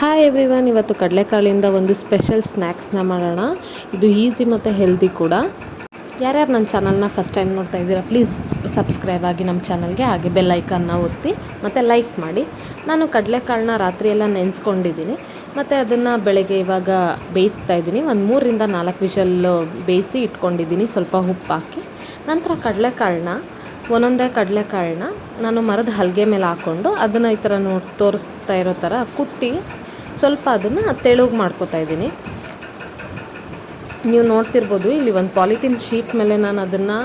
Hi everyone ಇವತ್ತು ಕಡಲೆಕಾಳಿಂದ ಒಂದು special ಸ್ನ್ಯಾಕ್ಸ್ನ ಮಾಡೋಣ. ಇದು ಈಸಿ ಮತ್ತು ಹೆಲ್ದಿ ಕೂಡ. ಯಾರ್ಯಾರು ನನ್ನ ಚಾನಲ್ನ ಫಸ್ಟ್ ಟೈಮ್ ನೋಡ್ತಾ ಇದ್ದೀರಾ ಪ್ಲೀಸ್ ಸಬ್ಸ್ಕ್ರೈಬ್ ಆಗಿ ನಮ್ಮ ಚಾನಲ್ಗೆ ಹಾಗೆ ಬೆಲ್ ಐಕನ್ನ ಒತ್ತಿ, ಮತ್ತು ಲೈಕ್ ಮಾಡಿ. ನಾನು ಕಡಲೆಕಾಳನ್ನ ರಾತ್ರಿ ಎಲ್ಲ ನೆನೆಸ್ಕೊಂಡಿದ್ದೀನಿ. ಮತ್ತು ಅದನ್ನು ಬೆಳಗ್ಗೆ ಇವಾಗ ಬೇಯಿಸ್ತಾ ಇದ್ದೀನಿ. ಒಂದು ಮೂರಿಂದ ನಾಲ್ಕು ವಿಷಲ್ ಬೇಯಿಸಿ ಇಟ್ಕೊಂಡಿದ್ದೀನಿ, ಸ್ವಲ್ಪ ಉಪ್ಪು ಹಾಕಿ. ನಂತರ ಕಡಲೆಕಾಳನ್ನ, ಒಂದೊಂದೇ ಕಡಲೆಕಾಳನ್ನ ನಾನು ಮರದ ಹಲಗೆ ಮೇಲೆ ಹಾಕ್ಕೊಂಡು ಅದನ್ನು ಈ ಥರ ನೋಡಿ, ತೋರಿಸ್ತಾ ಇರೋ ಥರ ಕುಟ್ಟಿ ಸ್ವಲ್ಪ ಅದನ್ನು ತೆಳುಗೆ ಮಾಡ್ಕೊತಾ ಇದ್ದೀನಿ. ನೀವು ನೋಡ್ತಿರ್ಬೋದು ಇಲ್ಲಿ ಒಂದು ಪಾಲಿಥೀನ್ ಶೀಟ್ ಮೇಲೆ ನಾನು ಅದನ್ನು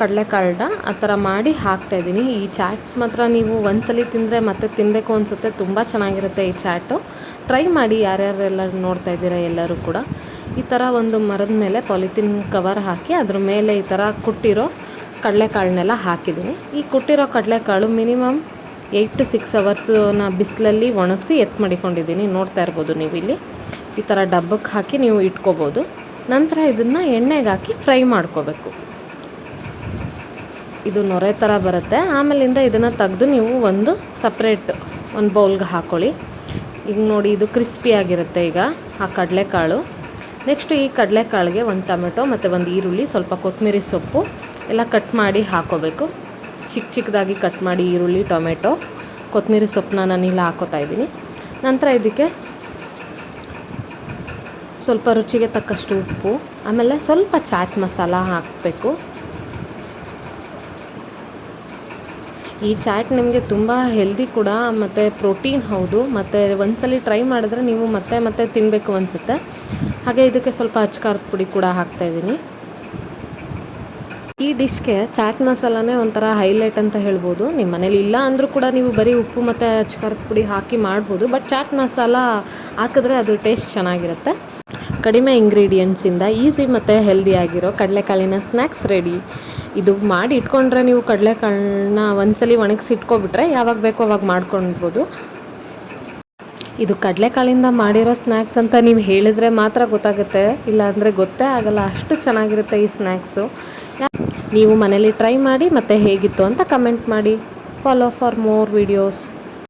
ಕಡಲೆಕಾಳನ್ನ ಆ ಥರ ಮಾಡಿ ಹಾಕ್ತಾಯಿದ್ದೀನಿ ಈ ಚಾಟ್ ಮಾತ್ರ ನೀವು ಒಂದ್ಸಲಿ ತಿಂದರೆ ಮತ್ತೆ ತಿನ್ನಬೇಕು ಅನಿಸುತ್ತೆ. ತುಂಬ ಚೆನ್ನಾಗಿರುತ್ತೆ ಈ ಚಾಟು. ಟ್ರೈ ಮಾಡಿ ಯಾರ್ಯಾರೆಲ್ಲ ನೋಡ್ತಾ ಇದ್ದೀರಾ ಎಲ್ಲರೂ ಕೂಡ. ಈ ಥರ ಒಂದು ಮರದ ಮೇಲೆ ಪಾಲಿಥಿನ್ ಕವರ್ ಹಾಕಿ ಅದ್ರ ಮೇಲೆ ಈ ಥರ ಕುಟ್ಟಿರೋ ಕಡಲೆಕಾಳನ್ನೆಲ್ಲ ಹಾಕಿದ್ದೀನಿ. ಈ ಕುಟ್ಟಿರೋ ಕಡಲೆಕಾಳು ಮಿನಿಮಮ್ ಏಯ್ಟ್ ಟು ಸಿಕ್ಸ್ ಅವರ್ಸನ್ನ ಬಿಸಿಲಲ್ಲಿ ಒಣಗಿಸಿ ಎತ್ತು ಮಾಡಿಕೊಂಡಿದ್ದೀನಿ. ನೋಡ್ತಾ ಇರ್ಬೋದು ನೀವು ಇಲ್ಲಿ. ಈ ಥರ ಡಬ್ಬಕ್ಕೆ ಹಾಕಿ ನೀವು ಇಟ್ಕೋಬೋದು. ನಂತರ ಇದನ್ನು ಎಣ್ಣೆಗೆ ಹಾಕಿ ಫ್ರೈ ಮಾಡ್ಕೋಬೇಕು. ಇದು ನೊರೆ ಥರ ಬರುತ್ತೆ. ಆಮೇಲಿಂದ ಇದನ್ನು ತೆಗೆದು ನೀವು ಒಂದು ಸಪ್ರೇಟ್ ಒಂದು ಬೌಲ್ಗೆ ಹಾಕ್ಕೊಳ್ಳಿ ಈಗ ನೋಡಿ ಇದು ಕ್ರಿಸ್ಪಿಯಾಗಿರುತ್ತೆ ಈಗ ಆ ಕಡಲೆಕಾಳು. ನೆಕ್ಸ್ಟ್ ಈ ಕಡಲೆಕಾಳಿಗೆ ಒಂದು ಟೊಮೆಟೊ ಮತ್ತು ಒಂದು ಈರುಳ್ಳಿ, ಸ್ವಲ್ಪ ಕೊತ್ತಂಬರಿ ಸೊಪ್ಪು ಎಲ್ಲ ಕಟ್ ಮಾಡಿ ಹಾಕೋಬೇಕು. ಚಿಕ್ಕ ಚಿಕ್ಕದಾಗಿ ಕಟ್ ಮಾಡಿ ಈರುಳ್ಳಿ, ಟೊಮೆಟೊ, ಕೊತ್ತಂಬರಿ ಸೊಪ್ಪನ್ನ ನಾನಿಲ್ಲ ಹಾಕೋತಾ ಇದ್ದೀನಿ. ನಂತರ ಇದಕ್ಕೆ ಸ್ವಲ್ಪ ರುಚಿಗೆ ತಕ್ಕಷ್ಟು ಉಪ್ಪು, ಆಮೇಲೆ ಸ್ವಲ್ಪ ಚಾಟ್ ಮಸಾಲ ಹಾಕಬೇಕು. ಈ ಚಾಟ್ ನಿಮಗೆ ತುಂಬ ಹೆಲ್ದಿ ಕೂಡ, ಮತ್ತು ಪ್ರೋಟೀನ್ ಹೌದು, ಮತ್ತು ಒಂದ್ಸಲಿ ಟ್ರೈ ಮಾಡಿದ್ರೆ ನೀವು ಮತ್ತೆ ಮತ್ತೆ ತಿನ್ನಬೇಕು ಅನಿಸುತ್ತೆ. ಹಾಗೆ ಇದಕ್ಕೆ ಸ್ವಲ್ಪ ಅಚ್ಕಾರದ ಪುಡಿ ಕೂಡ ಹಾಕ್ತಾಯಿದ್ದೀನಿ ಈ ಡಿಶ್ಗೆ ಚಾಟ್ ಮಸಾಲಾನೇ ಒಂಥರ ಹೈಲೈಟ್ ಅಂತ ಹೇಳ್ಬೋದು. ನಿಮ್ಮ ಮನೇಲಿ ಇಲ್ಲ ಅಂದರೂ ಕೂಡ ನೀವು ಬರೀ ಉಪ್ಪು ಮತ್ತು ಖಾರದ ಪುಡಿ ಹಾಕಿ ಮಾಡ್ಬೋದು. ಬಟ್ ಚಾಟ್ ಮಸಾಲ ಹಾಕಿದ್ರೆ ಅದು ಟೇಸ್ಟ್ ಚೆನ್ನಾಗಿರುತ್ತೆ. ಕಡಿಮೆ ಇಂಗ್ರೀಡಿಯೆಂಟ್ಸಿಂದ ಈಸಿ ಮತ್ತು ಹೆಲ್ದಿಯಾಗಿರೋ ಕಡಲೆಕಾಳಿನ ಸ್ನ್ಯಾಕ್ಸ್ ರೆಡಿ ಇದು ಮಾಡಿ ಇಟ್ಕೊಂಡ್ರೆ ನೀವು ಕಡಲೆಕಾಳನ್ನ ಒಂದ್ಸಲಿ ಒಣಗಿಸಿ ಇಟ್ಕೊಬಿಟ್ರೆ ಯಾವಾಗ ಬೇಕೋ ಅವಾಗ ಮಾಡ್ಕೊಳ್ಬೋದು. ಇದು ಕಡಲೆಕಾಳಿಂದ ಮಾಡಿರೋ ಸ್ನ್ಯಾಕ್ಸ್ ಅಂತ ನೀವು ಹೇಳಿದ್ರೆ ಮಾತ್ರ ಗೊತ್ತಾಗುತ್ತೆ. ಇಲ್ಲಾಂದರೆ ಗೊತ್ತೇ ಆಗಲ್ಲ. ಅಷ್ಟು ಚೆನ್ನಾಗಿರುತ್ತೆ ಈ ಸ್ನ್ಯಾಕ್ಸು ನೀವು ಮನೇಲಿ ಟ್ರೈ ಮಾಡಿ ಮತ್ತು ಹೇಗಿತ್ತು ಅಂತ ಕಮೆಂಟ್ ಮಾಡಿ. Follow for more videos